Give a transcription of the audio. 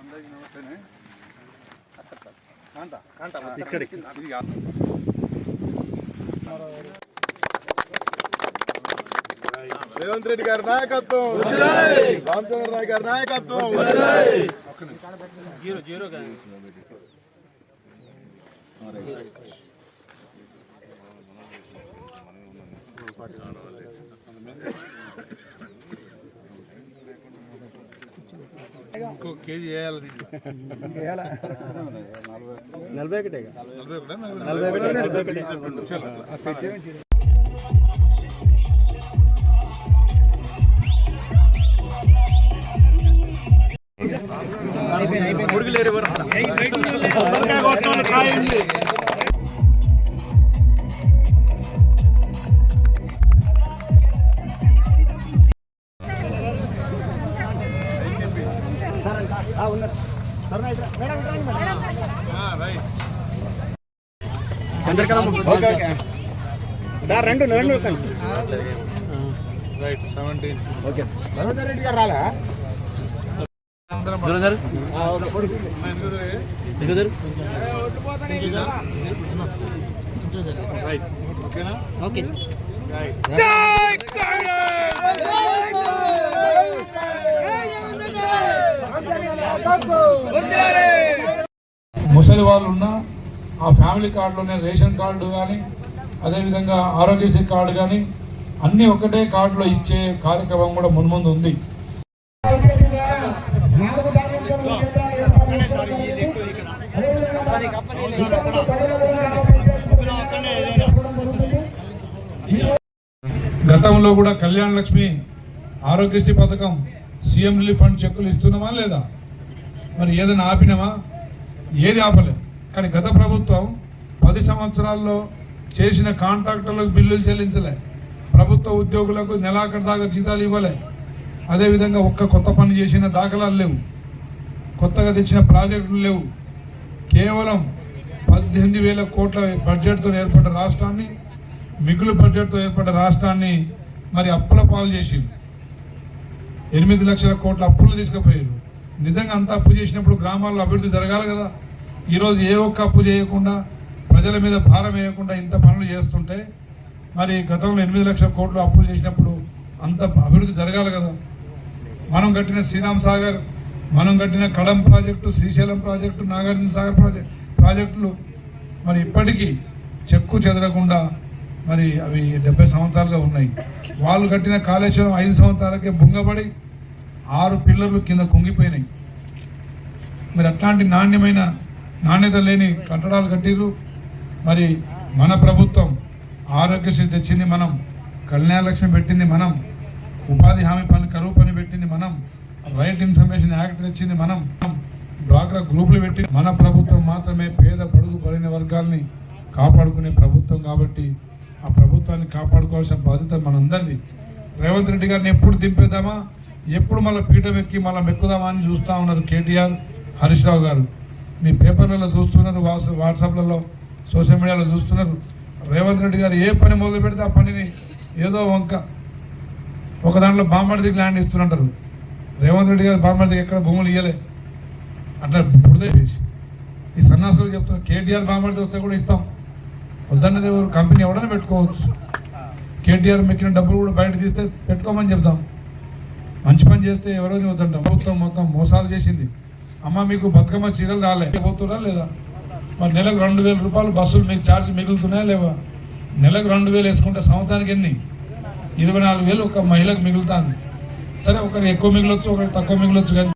అందరికీ నమస్తేనే అక్కడ సార్. కాంత. కాంత ఇక్కడికి. రేవంత్ రెడ్డి గారి నాయకత్వం. రామచంద్ర రాయ్ గారి నాయకత్వం. జీరో జీరో ఇంకో కేజీ వేయాలి దీంట్లో. నలభై ఒకటే నలభై ఒకటా? ఆ, రైట్. సార్ రెండు రెండు రైట్ సెవెంటీన్ ఓకే. రెడ్డి గారు రైట్ ఓకే ముసలి వాళ్ళు ఉన్నా ఆ ఫ్యామిలీ కార్డులోనే రేషన్ కార్డు కానీ అదేవిధంగా ఆరోగ్యశ్రీ కార్డు కానీ అన్నీ ఒకటే కార్డులో ఇచ్చే కార్యక్రమం కూడా మున్ముందు ఉంది. గతంలో కూడా కళ్యాణ లక్ష్మి ఆరోగ్యశ్రీ పథకం సీఎం రిలీఫ్ ఫండ్ చెక్కులు ఇస్తున్నామా లేదా? మరి ఏదైనా ఆపినామా? ఏది ఆపలే. కానీ గత ప్రభుత్వం పది సంవత్సరాల్లో చేసిన కాంట్రాక్టర్లకు బిల్లులు చెల్లించలే. ప్రభుత్వ ఉద్యోగులకు నెలాఖరు దాకా జీతాలు ఇవ్వలే. అదేవిధంగా ఒక్క కొత్త పని చేసిన దాఖలాలు లేవు. కొత్తగా తెచ్చిన ప్రాజెక్టులు లేవు. కేవలం పద్దెనిమిది వేల కోట్ల బడ్జెట్తో ఏర్పడ్డ రాష్ట్రాన్ని మిగులు బడ్జెట్తో ఏర్పడ్డ రాష్ట్రాన్ని మరి అప్పుల పాలు చేసి ఎనిమిది లక్షల కోట్ల అప్పులు తీసుకుపోయారు. నిజంగా అంత అప్పు చేసినప్పుడు గ్రామాల్లో అభివృద్ధి జరగాలి కదా. ఈరోజు ఏ ఒక్క అప్పు చేయకుండా ప్రజల మీద భారం వేయకుండా ఇంత పనులు చేస్తుంటే మరి గతంలో ఎనిమిది లక్షల కోట్లు అప్పులు చేసినప్పుడు అంత అభివృద్ధి జరగాలి కదా. మనం కట్టిన శ్రీరామ్ సాగర్ మనం కట్టిన Kadam project Srisailam project Nagarjuna Sagar project ప్రాజెక్టులు మరి ఇప్పటికీ చెక్కు చెదరకుండా మరి అవి డెబ్బై సంవత్సరాలుగా ఉన్నాయి. వాళ్ళు కట్టిన కాళేశ్వరం ఐదు సంవత్సరాలకే బుంగబడి ఆరు పిల్లర్లు కింద కుంగిపోయినాయి. మరి అట్లాంటి నాణ్యమైన నాణ్యత లేని కట్టడాలు కట్టిర్రు. మరి మన ప్రభుత్వం ఆరోగ్యశ్రీ తెచ్చింది మనం కళ్యాణ లక్ష్మి పెట్టింది మనం ఉపాధి హామీ పని కరువు పని పెట్టింది మనం రైట్ ఇన్ఫర్మేషన్ యాక్ట్ తెచ్చింది మనం డ్వాక్రా గ్రూపులు పెట్టి మన ప్రభుత్వం మాత్రమే పేద పడుగు పడిన వర్గాల్ని కాపాడుకునే ప్రభుత్వం కాబట్టి ఆ ప్రభుత్వాన్ని కాపాడుకోవాల్సిన బాధ్యత మనందరిది. రేవంత్ రెడ్డి గారిని ఎప్పుడు దింపేద్దామా? ఎప్పుడు మళ్ళీ పీఠం ఎక్కి మళ్ళీ మెక్కుదామని చూస్తూ ఉన్నారు కేటీఆర్ హరీష్ రావు గారు. మీ పేపర్లలో చూస్తున్నారు వాట్స్ వాట్సాప్లలో సోషల్ మీడియాలో చూస్తున్నారు. రేవంత్ రెడ్డి గారు ఏ పని మొదలు పెడితే ఆ పనిని ఏదో వంక ఒక దాంట్లో బాంబడిదికి ల్యాండ్ ఇస్తున్నారు రేవంత్ రెడ్డి గారు బాంబడిదికి ఎక్కడ భూములు ఇవ్వలే అట్లా బుడిదే ఈ సన్నాసులు చెప్తున్నారు కేటీఆర్ బాంబడిది వస్తే కూడా ఇస్తాం. వద్దన్నది ఎవరు కంపెనీ ఎవడైనా పెట్టుకోవచ్చు. కేటీఆర్ మెక్కిన డబ్బులు కూడా బయట తీస్తే పెట్టుకోమని చెప్తాం. మంచి పని చేస్తే ఎవరో వద్దంటాం ప్రభుత్వం మొత్తం మోసాలు చేసింది. అమ్మ మీకు బతుకమ్మ చీరలు రాలే. పోతురా లేదా? మరి నెలకు రెండు వేల రూపాయలు బస్సులు మీకు ఛార్జ్ మిగులుతున్నాయా లేవా? నెలకు రెండు వేలు వేసుకుంటే సంవత్సరానికి ఎన్ని? ఇరవై నాలుగు వేలు ఒక మహిళకు మిగులుతుంది. సరే ఒకరికి ఎక్కువ మిగిలొచ్చు ఒకరికి తక్కువ మిగిలొచ్చు కానీ